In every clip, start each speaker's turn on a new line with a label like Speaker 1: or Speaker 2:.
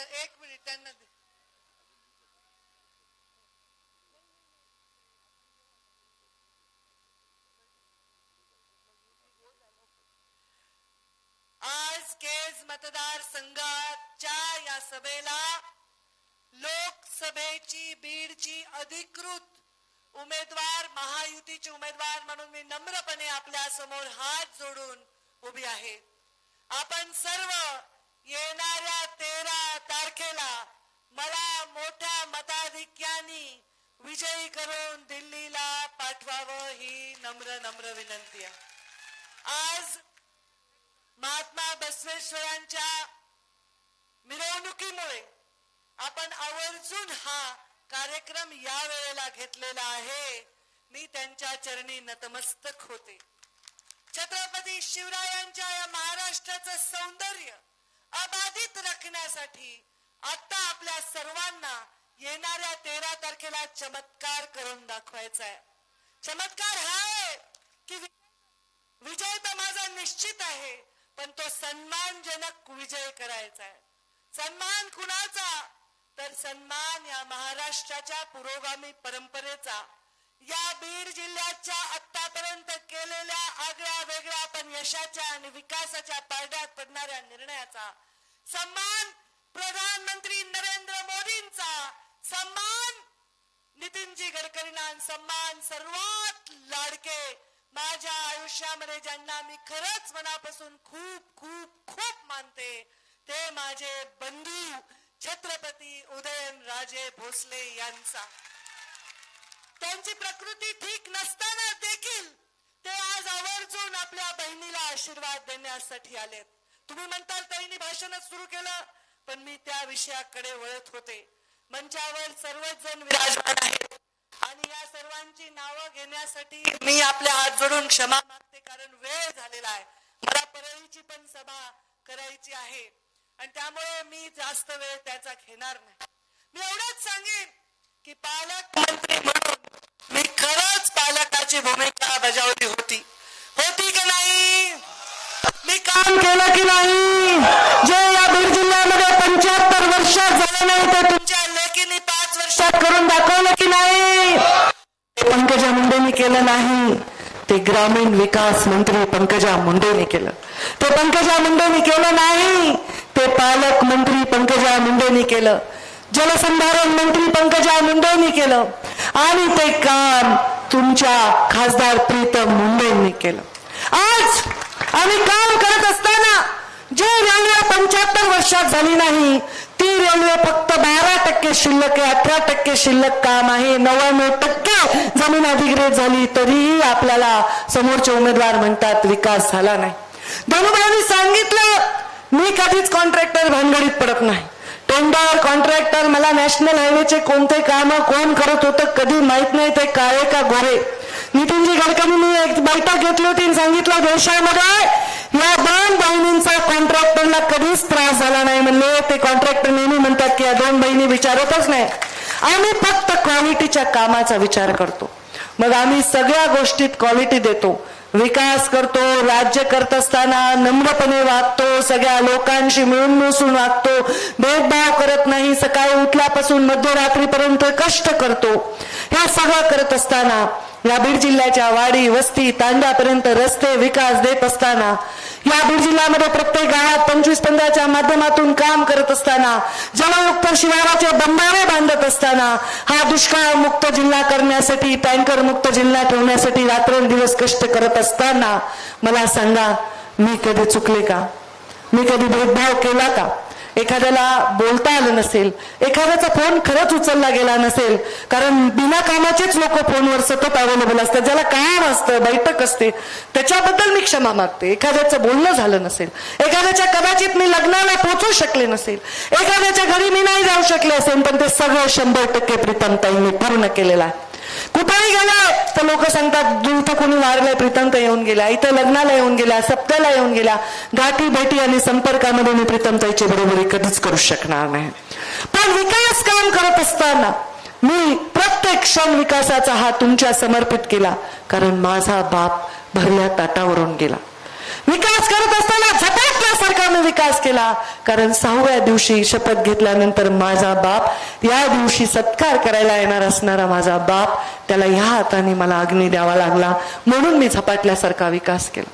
Speaker 1: जर एक मिनिट त्यांना आज केज मतदार संघाच्या या सभेला लोकसभेची बीडची अधिकृत उमेदवार महायुतीचे उमेदवार म्हणून मी नम्रपणे आपल्यासमोर हात जोडून उभी आहे. आपण सर्व येणाऱ्या तेरा तारखेला मला मोठ्या मताधिक्यानी विजयी करून दिल्लीला पाठवावं ही नम्र नम्र विनंती आहे. आज महात्मा बसवेश्वरांच्या मिरवणुकीमुळे आपण आवर्जून हा कार्यक्रम या वेळेला घेतलेला आहे. मी त्यांच्या चरणी नतमस्तक होते. छत्रपती शिवरायांच्या या महाराष्ट्राचं सौंदर्य अबाधित राखण्यासाठी आता आपल्या सर्वांना येणाऱ्या तेरा तारखेला चमत्कार करून दाखवायचा आहे चमत्कार हा आहे की विजय तर माझा निश्चित आहे पण तो सन्मानजनक विजय करायचा आहे सन्मान कुणाचा? तर सन्मान या महाराष्ट्राच्या पुरोगामी परंपरेचा. या बीड जिल्ह्याच्या आतापर्यंत केलेल्या आगळ्या वेगळ्या पण यशाच्या आणि विकासाच्या पारड्यात पडणाऱ्या निर्णयाचा सन्मान प्रधानमंत्री नरेंद्र मोदींचा सन्मान नितीनजी गडकरींना सन्मान सर्वात लाडके माझ्या आयुष्यामध्ये ज्यांना मी खरंच मनापासून खूप खूप खूप मानते ते माझे बंधू छत्रपती उदयन राजे भोसले यांचा. त्यांची प्रकृती ठीक नसताना देखील ते आज आवर्जून आपल्या बहिणीला आशीर्वाद देण्यासाठी आलेत. तुम्ही म्हणताल ताईंनी भाषणच सुरू केलं पण मी त्या विषयाकडे वळत होते. मंचावर सर्वच जण विराजमान आहेत. आणि या सर्वांची नावं घेण्यासाठी मी आपल्या हात जोडून क्षमा मागते कारण वेळ झालेला आहे. मला परळीची पण सभा करायची आहे. आणि त्यामुळे मी जास्त वेळ त्याचा घेणार नाही. मी एवढंच सांगेन की पालकमंत्री म्हणून मी खरंच पालकाची भूमिका बजावली होती. होती की नाही? मी काम केलं की नाही? जे या बीड जिल्ह्यामध्ये पंच्याहत्तर वर्षात झालं नाही ते तुमच्या लेखीने पाच वर्षात करून दाखवलं की नाही? ते पंकजा मुंडेंनी केलं नाही. ते ग्रामीण विकास मंत्री पंकजा मुंडेने केलं. ते पंकजा मुंडेने केलं नाही. ते पालक मंत्री पंकजा मुंडेने केलं. जलसंधारण मंत्री पंकजा मुंडेंनी केलं. आणि ते काम तुमच्या खासदार प्रीतम मुंडेंनी केलं. आज आम्ही काम करत असताना जे रेल्वे पंच्याहत्तर वर्षात झाली नाही ती रेल्वे फक्त बारा टक्के शिल्लक आहे अठरा टक्के शिल्लक काम आहे नव्याण्णव टक्के जमीन अधिग्रहित झाली तरीही आपल्याला समोरचे उमेदवार म्हणतात विकास झाला नाही. धनुभाईंनी सांगितलं मी कधीच कॉन्ट्रॅक्टर भानगडीत पडत नाही. टेंडर कॉन्ट्रॅक्टर मला नॅशनल हायवेचे कोणते काम कोण करत होतं कधी माहीत नाही ते काळे का गोरे? नितीनजी गडकरींनी एक बैठक घेतली होती आणि सांगितलं देशामध्ये या दोन बहिणींचा कॉन्ट्रॅक्टरला कधीच त्रास झाला नाही. म्हणले ते कॉन्ट्रॅक्टर नेहमी म्हणतात की या दोन बहिणी विचारतच नाही. आम्ही फक्त क्वालिटीच्या कामाचा विचार करतो. मग आम्ही सगळ्या गोष्टीत क्वालिटी देतो. विकास करतो राज्य करत असताना नम्रपणे वागतो सगळ्या लोकांशी मिळून मिसळून वागतो. भेदभाव करत नाही सकाळी उठल्यापासून मध्यरात्रीपर्यंत कष्ट करतो. ह्या सगळं करत असताना या बीड जिल्ह्याच्या वाडी वस्ती तांड्यापर्यंत रस्ते विकास देत असताना या बीड जिल्ह्यामध्ये प्रत्येक गावात पंचवीस पंधराच्या माध्यमातून काम करत असताना जलयुक्त शिवाराचे बंधारे बांधत असताना हा दुष्काळ मुक्त जिल्हा करण्यासाठी टँकर मुक्त जिल्हा ठेवण्यासाठी रात्रंदिवस कष्ट करत असताना मला सांगा मी कधी चुकले का? मी कधी भेदभाव केला का? एखाद्याला बोलता आलं नसेल एखाद्याचा फोन खरंच उचलला गेला नसेल कारण बिना कामाचेच लोक फोनवर सतत अवेलेबल असतात ज्याला काम असतं बैठक असते त्याच्याबद्दल मी क्षमा मागते. एखाद्याचं बोलणं झालं नसेल एखाद्याच्या कदाचित मी लग्नाला पोचू शकले नसेल एखाद्याच्या घरी मी नाही जाऊ शकले असेल पण ते सगळं शंभर टक्के प्रीतमताईंनी पूर्ण केलेलं आहे. कुठेही गेला तर लोक सांगतात इथं कोणी वारलंय प्रीतंत येऊन गेला इथं लग्नाला येऊन गेला सप्त्याला येऊन गेला. गाठी भेटी आणि संपर्कामध्ये मी प्रीतमताईची बरोबरी कधीच करू शकणार नाही. पण विकास काम करत असताना मी प्रत्येक क्षण विकासाचा हा तुमच्या समर्पित केला कारण माझा बाप भरल्या ताटावरून गेला. विकास करत असताना झपाटल्यासारखा मी विकास केला. कारण सहाव्या दिवशी शपथ घेतल्यानंतर माझा बाप या दिवशी सत्कार करायला येणार असणारा माझा बाप त्याला ह्या हाताने मला अग्नी द्यावा लागला. म्हणून मी झपाटल्यासारखा विकास केला.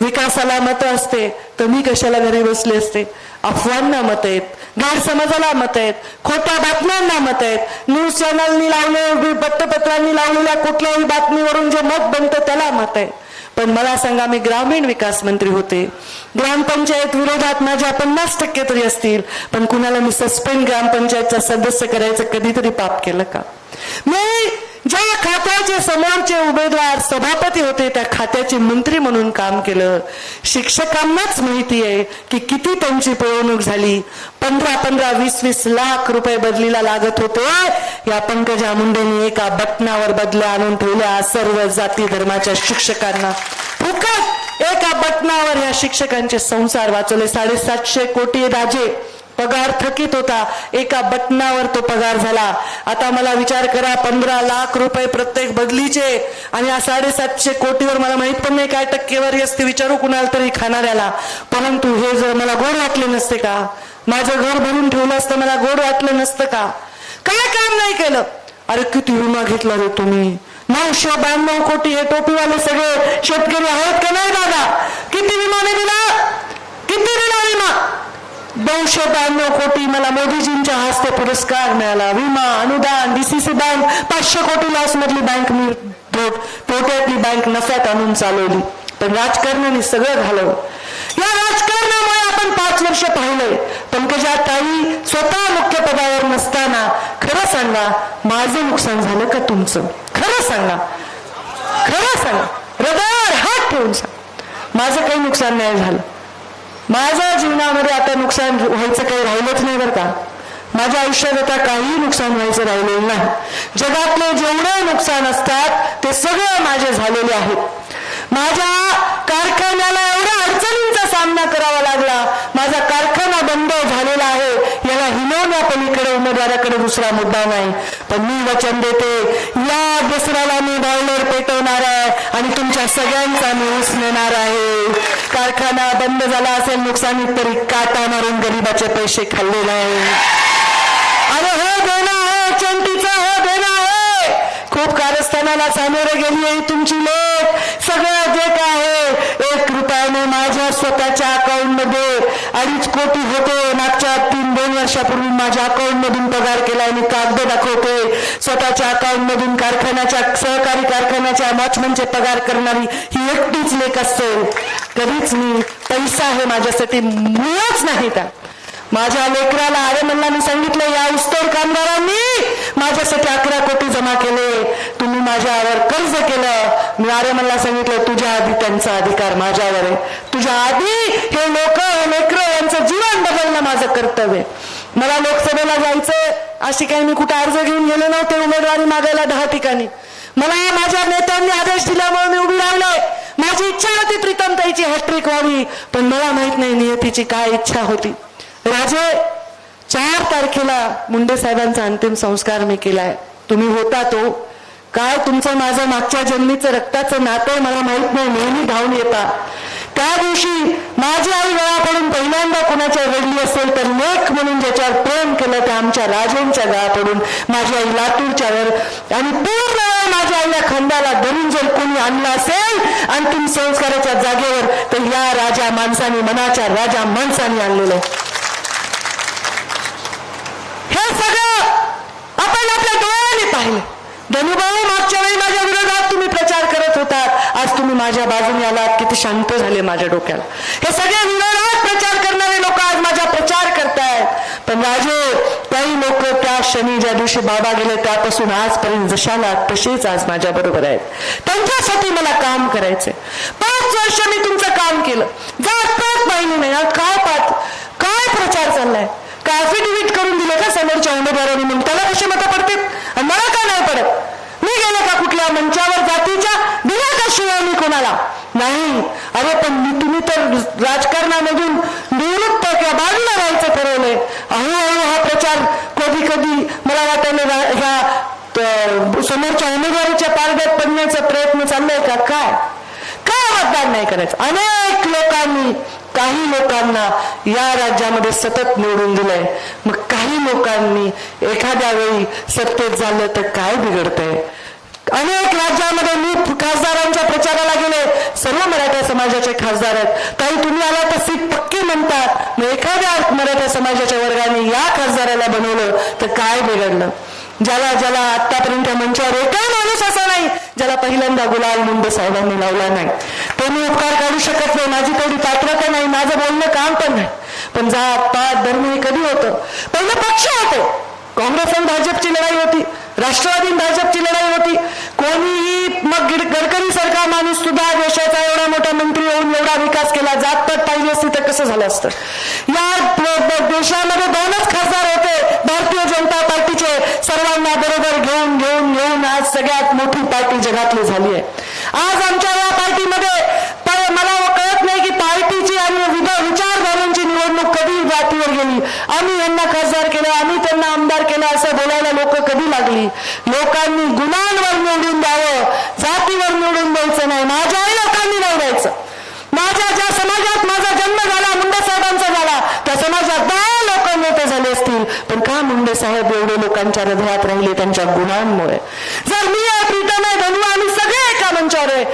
Speaker 1: विकासाला मत असते तर मी कशाला घरी बसले असते? अफवांना मत आहेत गैरसमजाला मत आहेत खोट्या बातम्यांना मत आहेत. न्यूज चॅनलनी लावले वृत्तपत्रांनी लावलेल्या कुठल्याही बातमीवरून जे मत बनतं त्याला मत आहे पण मला सांगा मी ग्रामीण विकास मंत्री होते. ग्रामपंचायत विरोधात माझ्या पन्नास टक्के तरी असतील पण कुणाला मी सस्पेंड ग्रामपंचायतचा सदस्य करायचं कधीतरी पाप केलं का? मी ज्या खात्याचे समोरचे उमेदवार सभापती होते त्या खात्याचे मंत्री म्हणून काम केलं. शिक्षकांनाच माहिती आहे की किती त्यांची पिळवणूक झाली. पंधरा पंधरा वीस वीस लाख रुपये बदलीला लागत होते. या पंकजा मुंडेंनी एका बटनावर बदल्या आणून ठेवल्या सर्व जाती धर्माच्या शिक्षकांना. फुकट एका बटनावर या शिक्षकांचे संसार वाचवले. साडेसातशे कोटी राजे पगार थकीत होता. एका बटनावर तो पगार झाला. आता मला विचार करा पंधरा लाख रुपये प्रत्येक बदलीचे आणि या साडेसातशे कोटीवर मला माहीत पण नाही काय टक्केवारी असते. विचारू कुणाला तरी खाणाऱ्याला. परंतु हे जर मला गोड वाटले नसते का? माझं घर भरून ठेवलं असतं मला गोड वाटलं नसतं का? काय काम नाही केलं. अरे किती विमा घेतला रे तुम्ही? नऊशे ब्याण्णव कोटी हे टोपीवाले सगळे शेतकरी आहेत का नाही दादा किती विमाने दिला किती दिला विमा नऊशे ब्याण्णव कोटी मला मोदीजींच्या हस्ते पुरस्कार मिळाला. विमा अनुदान डीसीसी बँक पाचशे कोटी लॉस मधली बँक मी तोट्यातली बँक नफ्यात आणून चालवली. पण राजकारणाने सगळं घालवलं. या राजकारणामुळे आपण पाच वर्ष पाहिलंय पंकजा ताई स्वतः मुख्य पदावर नसताना खरं सांगा माझं नुकसान झालं का तुमचं? खरं सांगा. खरं सांगा. हृदयावर हात ठेवून सांग. माझं काही नुकसान नाही झालं. माझ्या जीवनामध्ये आता नुकसान व्हायचं काही राहिलंच नाही बरं का. माझ्या आयुष्यात आता काहीही नुकसान व्हायचं राहिलेलं नाही. जगातले जेवढे नुकसान असतात ते सगळे माझे झालेले आहेत माझ्या कारखान्याला एवढ्या अडचणींचा सामना करावा लागला माझा कारखाना बंद झालेला आहे याला हिनवण्या पलीकडे उमेदवाराकडे दुसरा मुद्दा नाही. पण मी वचन देते या दसऱ्याला मी बॉयलर पेटवणार आहे आणि तुमच्या सगळ्यांचा मी उसनेणार आहे. कारखाना बंद झाला असेल नुकसानीत तरी काटा मारून गरीबाचे पैसे खाल्ले नाही. अरे हो देणं आहे चंटीचं हो देणं आहे. खूप कारस्थानाला सामोरे गेली आहे तुमची लोक. सगळं जे काय आहे एक रुपयाने माझ्या स्वतःच्या अकाउंटमध्ये अडीच कोटी होते. मागच्या तीन दोन वर्षापूर्वी माझ्या अकाउंटमधून पगार केला आणि कागद दाखवते. स्वतःच्या अकाउंटमधून कारखान्याच्या सहकारी कारखान्याच्या वॉचमनचे म्हणजे पगार करणारी ही एकटीच लेख असेल. कधीच मी पैसा हे माझ्यासाठी मुळच नाही त्या माझ्या लेकराला आरे म्हणला मी सांगितलं या उस्तोड कामगारांनी माझ्यासाठी अकरा कोटी जमा केले. तुम्ही माझ्यावर कर्ज केलं. मी आरे म्हणला सांगितलं तुझ्या आधी त्यांचा अधिकार माझ्यावर आहे. तुझ्या आधी हे लोक हे लेकर यांचं जीवन बदलणं माझं कर्तव्य मला लोकसभेला जायचं अशी काही मी कुठे अर्ज घेऊन गेले नव्हते उमेदवारी मागायला दहा ठिकाणी. मला या माझ्या नेत्यांनी आदेश दिल्यामुळे मी उभी राहिलोय. माझी इच्छा होती प्रीतम ताईची हॅट्रिक व्हावी पण मला माहीत नाही नियतीची काय इच्छा होती. राजे चार तारखेला मुंडे साहेबांचा अंतिम संस्कार मी केलाय. तुम्ही होता तो. काय तुमचं माझं मागच्या जन्मीचं रक्ताचं नातं मला माहीत नाही नेहमी धावून येता. त्या दिवशी माझी आई वेळा पडून पहिल्यांदा कोणाच्या रडली असेल तर लेख म्हणून ज्याच्यावर प्रेम केलं त्या आमच्या राजेंच्या गळा पडून माझी आई लातूरच्या वर आणि पूर्ण वेळ माझ्या आईला खंडाला धरून जर कोणी आणलं असेल अंतिम संस्काराच्या जागेवर तर या राजा माणसाने मनाच्या राजा माणसाने आणलेलं आहे हे सगळं आपण आपल्या डोळ्याने पाहिलं. धनुभाऊ मागच्या वेळी माझ्या विरोधात तुम्ही प्रचार करत होतात आज तुम्ही माझ्या बाजूने आलात किती शांत झाले माझ्या डोक्याला. हे सगळे विरोधात प्रचार करणारे लोक आज माझा प्रचार करतायत. पण राजे काही लोक त्या क्षणी ज्या दिवशी बाबा गेले त्यापासून आजपर्यंत जशाला तसेच आज माझ्या बरोबर आहेत. त्यांच्यासाठी मला काम करायचंय. पाच वर्ष मी तुमचं काम केलं. जात पाच पाहिली नाही काय पाहत? काय प्रचार चाललाय? का करून दिलं का समोरच्या उमेदवारांनी म्हणून त्याला कशी मतं पडते मला का नाही पडत? मी गेलं का कुठल्या मंचावर जातीच्या दिल्या का शिवाय मी कोणाला? नाही. अरे पण मी तुम्ही तर राजकारणामधून निवृत्त किंवा बाजूला राहायचं ठरवलंय. हळूहळू हा प्रचार कधी कधी मला वाटायला ह्या समोरच्या उमेदवारीच्या पारड्यात पडण्याचा प्रयत्न चाललाय का? काय? काय मतदान नाही
Speaker 2: करायचं? अनेक लोकांनी काही लोकांना या राज्यामध्ये सतत निवडून दिलंय. मग काही लोकांनी एखाद्या वेळी सत्तेत झालं तर काय बिघडतंय? अनेक राज्यामध्ये मी खासदारांच्या प्रचाराला गेले. सर्व मराठा समाजाचे खासदार आहेत. काही तुम्ही आला तर सीट पक्की म्हणतात. मग एखाद्या मराठा समाजाच्या वर्गाने या खासदाराला बनवलं तर काय बिघडलं? ज्याला ज्याला आतापर्यंत मंचावर एकही माणूस असा नाही ज्याला पहिल्यांदा गुलाल मुंडे साहेबांनी लावला नाही. ते मी उपकार काढू शकत नाही. माझी तेवढी पात्रता नाही. माझं बोलणं काम पण नाही. पण जात पात धर्म हे कधी होतं? पहिलं पक्ष होते. काँग्रेस आणि भाजपची लढाई होती. राष्ट्रवादी भाजपची लढाई होती. कोणीही मग गडकरी सरकार माणूस सुद्धा देशाचा एवढा मोठा मंत्री होऊन एवढा विकास केला जात जातपात पाहिजे असती तर कसं झालं असतं? या देशामध्ये दोनच खासदार होते. भारतीय जनता पार्टीचे सर्वांना बरोबर घेऊन घेऊन घेऊन आज सगळ्यात मोठी पार्टी जगातली झाली आहे. आज आमच्या या पार्टीमध्ये प- मला कळत नाही की पार्टीची आणि विध- विचारधारांची निवडणूक कधी जातीवर गेली आम्ही यांना खासदार केलं आम्ही त्यांना आमदार केलं असं बोलायला लोक कधी लागली? लोकांनी गुणांवर निवडून द्यावं जातीवर निवडून द्यायचं नाही. माझ्याही लोकांनी निवडायचं माझ्या ज्या समाजात माझा जन्म झाला मुंडे साहेबांचा झाला त्या समाजात दहा लोक नेते झाले असतील. पण का मुंडे साहेब एवढे लोकांच्या हृदयात राहिले त्यांच्या गुणांमुळे? जर मी आहे प्रीतम आहे धनु आम्ही सगळे एका मंचावर आहे.